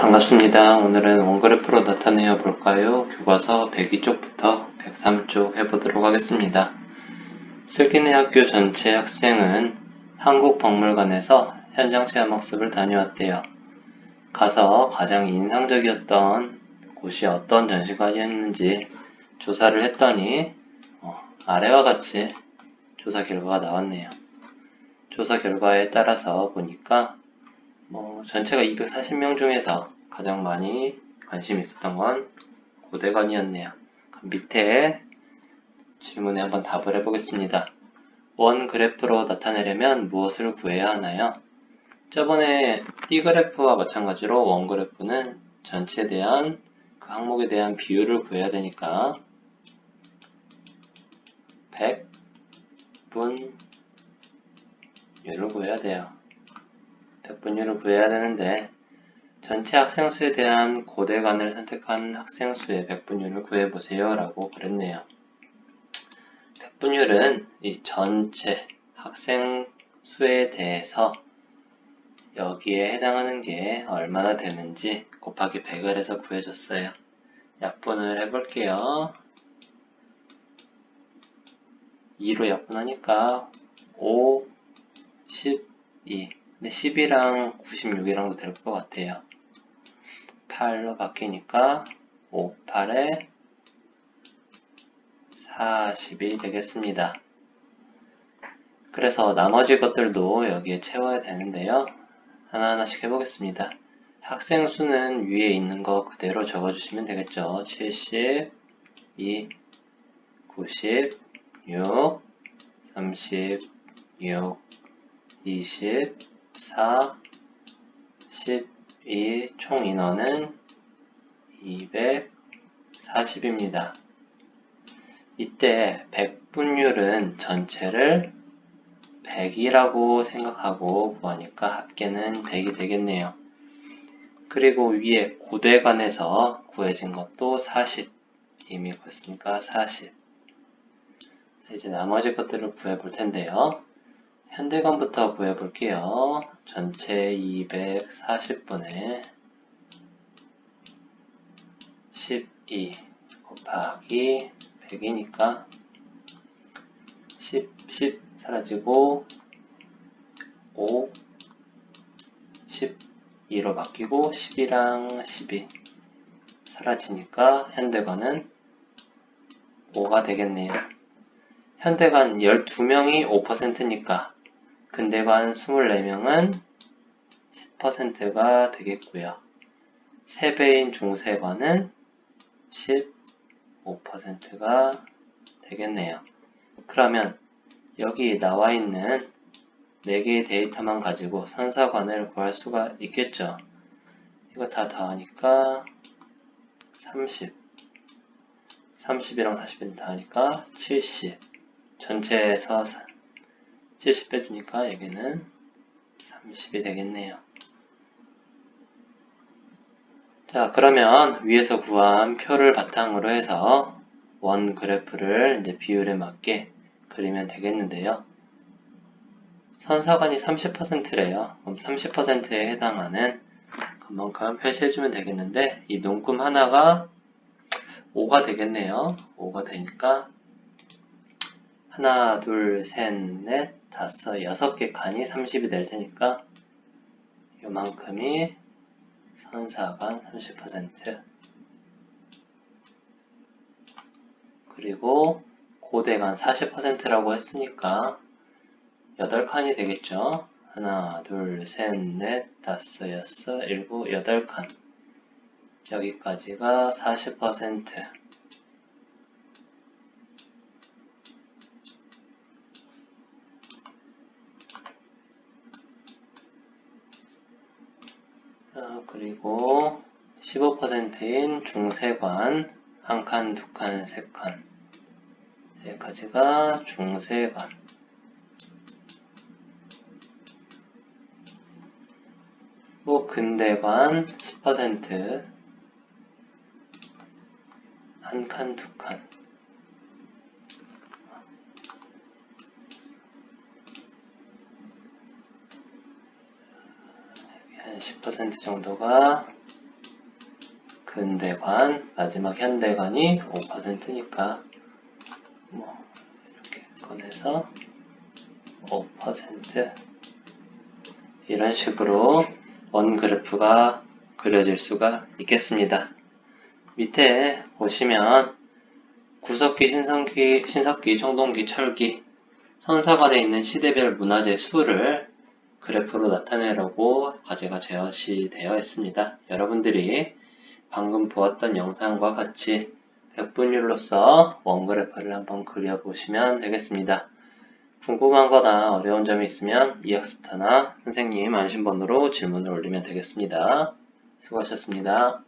반갑습니다. 오늘은 원그래프로 나타내어 볼까요? 교과서 102쪽부터 103쪽 해보도록 하겠습니다. 슬기네 학교 전체 학생은 한국박물관에서 현장 체험 학습을 다녀왔대요. 가서 가장 인상적이었던 곳이 어떤 전시관이었는지 조사를 했더니 어, 아래와 같이 조사 결과가 나왔네요. 조사 결과에 따라서 보니까 뭐 전체가 240명 중에서 가장 많이 관심 있었던 건 고대관이었네요. 밑에 질문에 한번 답을 해보겠습니다. 원 그래프로 나타내려면 무엇을 구해야 하나요? 저번에 띠 그래프와 마찬가지로 원 그래프는 전체에 대한 그 항목에 대한 비율을 구해야 되니까 100분 율을 구해야 돼요. 100분율을 구해야 되는데 전체 학생 수에 대한 고대관을 선택한 학생 수의 100분율을 구해보세요 라고 그랬네요. 100분율은 이 전체 학생 수에 대해서 여기에 해당하는 게 얼마나 되는지 곱하기 100을 해서 구해줬어요. 약분을 해볼게요. 2로 약분하니까 5, 12 근데 10이랑 96이랑도 될 것 같아요. 8로 바뀌니까 5, 8에 40이 되겠습니다. 그래서 나머지 것들도 여기에 채워야 되는데요. 하나하나씩 해보겠습니다. 학생 수는 위에 있는 거 그대로 적어주시면 되겠죠. 72, 96, 36, 20, 4, 12, 총 인원은 240입니다. 이때 100분율은 전체를 100이라고 생각하고 구하니까 합계는 100이 되겠네요. 그리고 위에 고대관에서 구해진 것도 40 이미 구했으니까 40 이제 나머지 것들을 구해 볼 텐데요. 현대관부터 구해볼게요. 전체 240분의 12 곱하기 100이니까 10, 10 사라지고 5, 12로 바뀌고 10이랑 12 사라지니까 현대관은 5가 되겠네요. 현대관 12명이 5%니까 근대관 24명은 10%가 되겠고요. 3배인 중세관은 15%가 되겠네요. 그러면 여기 나와 있는 4개의 데이터만 가지고 선사관을 구할 수가 있겠죠. 이거 다 더하니까 30 30이랑 40을 더하니까 70 전체에서 70 빼주니까 여기는 30이 되겠네요. 자, 그러면 위에서 구한 표를 바탕으로 해서 원 그래프를 이제 비율에 맞게 그리면 되겠는데요. 선사관이 30%래요. 그럼 30%에 해당하는 그만큼 표시해주면 되겠는데 이 눈금 하나가 5가 되겠네요. 5가 되니까 하나, 둘, 셋, 넷, 다섯, 여섯 개 칸이 30이 될 테니까 요만큼이 선사관 30% 그리고 고대관 40%라고 했으니까 8칸이 되겠죠. 하나, 둘, 셋, 넷, 다섯, 여섯, 일곱, 여덟 칸. 여기까지가 40% 그리고 15%인 중세관 한 칸, 두 칸, 세 칸. 여기까지가 중세관. 또 근대관 10%한 칸, 두 칸. 10% 정도가 근대관, 마지막 현대관이 5%니까 뭐 이렇게 꺼내서 5% 이런 식으로 원 그래프가 그려질 수가 있겠습니다. 밑에 보시면 구석기, 신성기, 신석기, 청동기, 철기, 선사관에 있는 시대별 문화재 수를 그래프로 나타내라고 과제가 제시되어 있습니다. 여러분들이 방금 보았던 영상과 같이 백분율로서 원그래프를 한번 그려보시면 되겠습니다. 궁금한 거나 어려운 점이 있으면 이학스타나 선생님 안심번호로 질문을 올리면 되겠습니다. 수고하셨습니다.